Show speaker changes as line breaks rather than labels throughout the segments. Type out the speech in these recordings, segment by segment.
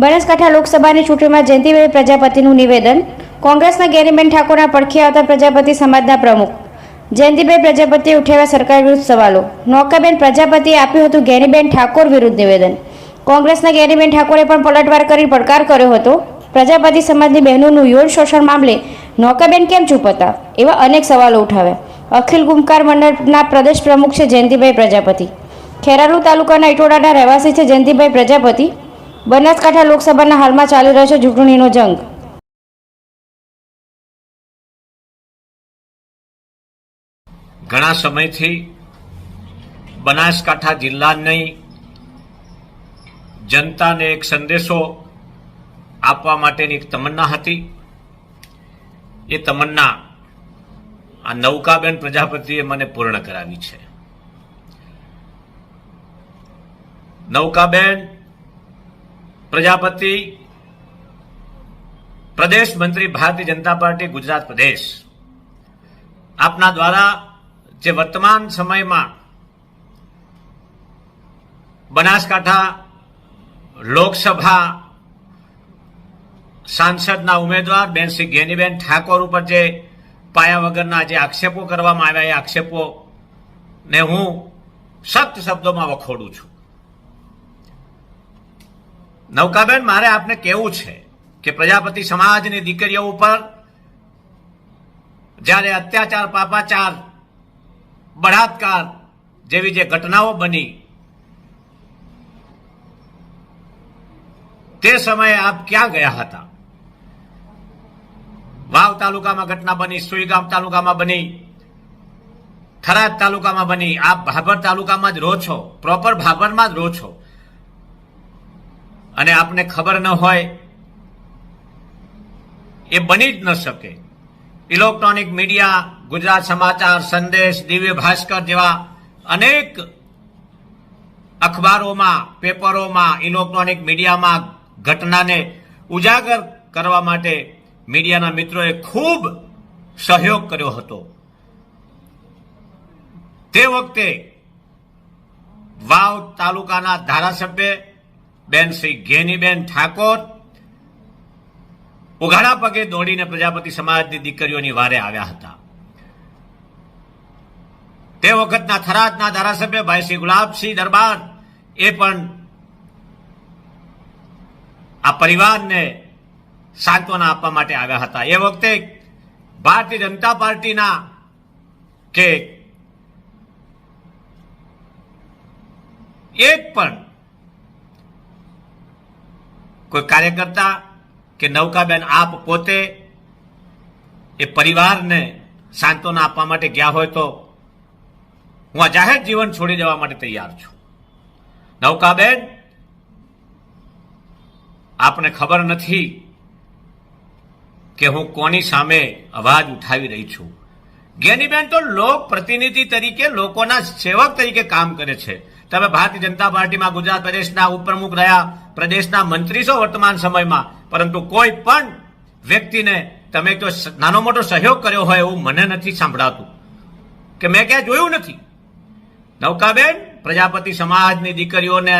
બનાસકાંઠા લોકસભાની ચૂંટણીમાં જયંતિભાઈ પ્રજાપતિનું નિવેદન. કોંગ્રેસના ગેરીબેન ઠાકોરના પડખે આવતા પ્રજાપતિ સમાજના પ્રમુખ. જયંતિભાઈ પ્રજાપતિએ ઉઠાવ્યા સરકાર વિરુદ્ધ સવાલો. નૌકાબેન પ્રજાપતિએ આપ્યું હતું ગેરીબેન ઠાકોર વિરુદ્ધ નિવેદન. કોંગ્રેસના ગેરીબેન ઠાકોરે પણ પલટવાર કરી પડકાર કર્યો હતો. પ્રજાપતિ સમાજની બહેનોનું યૌન શોષણ મામલે નૌકાબેન કેમ ચૂપ હતા? એવા અનેક સવાલો ઉઠાવ્યા. અખિલ ગુમકાર મંડળના પ્રદેશ પ્રમુખ છે જયંતિભાઈ પ્રજાપતિ. ખેરાલુ તાલુકાના ઇટોડાના રહેવાસી છે જયંતિભાઈ પ્રજાપતિ. બનાસકાંઠા લોકસભાના હાલમાં ચાલી રહ્યો છે ચૂંટણીનો જંગ.
ઘણા સમયથી બનાસકાંઠા જિલ્લાની જનતાને એક સંદેશો આપવા માટેની એક તમન્ના હતી. એ તમન્ના આ નૌકાબેન પ્રજાપતિએ મને પૂર્ણ કરાવી છે. નૌકાબેન પ્રજાપતિ, પ્રદેશ મંત્રી ભારતીય જનતા પાર્ટી, ગુજરાત પ્રદેશ. આપના દ્વારા જે વર્તમાન સમયમાં બનાસકાંઠા લોકસભા સાંસદના ઉમેદવાર બેન શ્રી ગેનીબેન ઠાકોર ઉપર જે પાયા વગરના જે આક્ષેપો કરવામાં આવ્યા, એ આક્ષેપોને હું સખ્ત શબ્દોમાં વખોડું છું. નૌકાબેન, મારે આપને કહેવું છે કે પ્રજાપતિ સમાજની દીકરીઓ ઉપર જ્યારે અત્યાચાર, પાપાચાર, બળાત્કાર જેવી જે ઘટનાઓ બની, તે સમયે આપ ક્યાં ગયા હતા? વાવ તાલુકામાં ઘટના બની, સુઈગામ તાલુકામાં બની, થરાદ તાલુકામાં બની, આપ ભાભર તાલુકામાં જ રહો છો, પ્રોપર ભાભરમાં જ રહો છો. અને આપને ખબર ન હોય, એ બની જ ન શકે. ઇલેક્ટ્રોનિક મીડિયા, ગુજરાત સમાચાર, સંદેશ, દિવ્ય ભાસ્કર જેવા અનેક અખબારોમાં, પેપરોમાં, ઇલેક્ટ્રોનિક મીડિયામાં ઘટનાને ઉજાગર કરવા માટે મીડિયાના મિત્રોએ ખૂબ સહયોગ કર્યો હતો. તે વખતે વાવ તાલુકાના ધારાસભ્ય બેન શ્રી ઘેનીબેન ઠાકોર ઉઘાડા પગે દોડીને પ્રજાપતિ સમાજની દીકરીઓની વારે આવ્યા હતા. તે વખતના થરાદના ધારાસભ્ય ભાઈ શ્રી ગુલાબસિંહ દરબાર એ પણ આ પરિવારને સાંત્વના આપવા માટે આવ્યા હતા. એ વખતે ભારતીય જનતા પાર્ટીના કે એક પણ કોઈ કાર્યકર્તા કે નૌકાબેન આપ પોતે એ પરિવારને સાંત્વના આપવા માટે ગયા હોય તો હું આ જાહેર જીવન છોડી દેવા માટે તૈયાર છું. નૌકાબેન, આપને ખબર નથી કે હું કોની સામે અવાજ ઉઠાવી રહી છું. જ્ઞાનીબેન તો લોક પ્રતિનિધિ તરીકે, લોકોના સેવક તરીકે કામ કરે છે. તમે ભારતીય જનતા પાર્ટીમાં ગુજરાત પ્રદેશના ઉપપ્રમુખ રહ્યા, પ્રદેશના મંત્રી છો વર્તમાન સમયમાં, પરંતુ કોઈ પણ વ્યક્તિને તમે તો નાનો મોટો સહયોગ કર્યો હોય એવું મને નથી સાંભળાતું. કે મેં ક્યાંય જોયું નથી. નૌકાબેન, પ્રજાપતિ સમાજની દીકરીઓને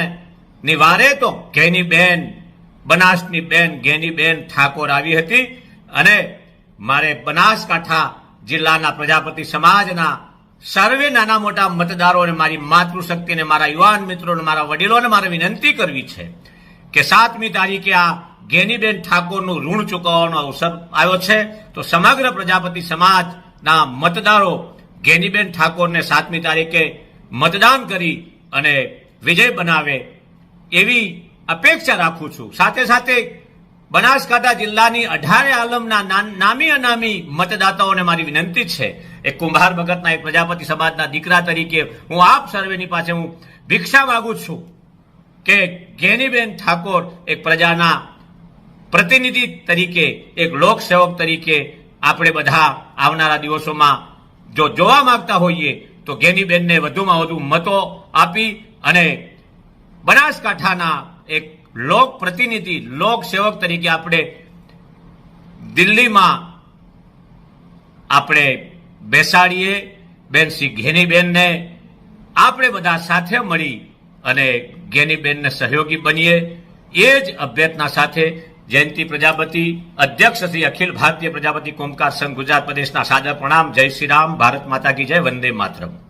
નિવારે તો ઘેની બેન, બનાસની બેન, ઘેની બેન ઠાકોર આવી હતી અને મારે બનાસકાંઠા જિલ્લાના પ્રજાપતિ સમાજના સર્વે નાના મોટા મતદારોને મારી માતૃશક્તિને મારા યુવાન મિત્રોને મારા વડીલોને મારે વિનંતી કરવી છે કે સાતમી તારીખે આ ગેનીબેન ઠાકોરનું ઋણ ચૂકવવાનો અવસર આવ્યો છે. તો સમગ્ર પ્રજાપતિ સમાજના મતદારો ગેનીબેન ઠાકોરને સાતમી તારીખે મતદાન કરી અને વિજય બનાવે એવી અપેક્ષા રાખું છું. સાથે સાથે બનાસકાંઠા જિલ્લાની અઢારે આલમના નામી અનામી મતદાતાઓને મારી વિનંતી છે. એક કુંભાર ભગતના એક પ્રજાપતિ સમાજના દીકરા તરીકે હું આપ સર્વેની પાસે હું ભિક્ષા માંગુ છું કે ઘેનીબેન ઠાકોર એક પ્રજાના પ્રતિનિધિ તરીકે, એક લોકસેવક તરીકે આપણે બધા આવનારા દિવસોમાં જો જોવા માંગતા હોઈએ તો ઘેનીબેનને વધુમાં વધુ મતો આપી અને બનાસકાંઠાના એક લોક પ્રતિનિધિ, લોક સેવક તરીકે આપણે દિલ્હીમાં આપણે બેસાડીએ. બેન શ્રી ઘેનીબેનને આપણે બધા સાથે મળી અને ઘેનીબેનને સહયોગી બનીએ. એ જ અભ્યર્થના સાથે જયંતિ પ્રજાપતિ, અધ્યક્ષ શ્રી અખિલ ભારતીય પ્રજાપતિ કોમકાર સંઘ ગુજરાત પ્રદેશના સાદર પ્રણામ, જય શ્રી રામ, ભારત માતા કી જય, વંદે માતરમ.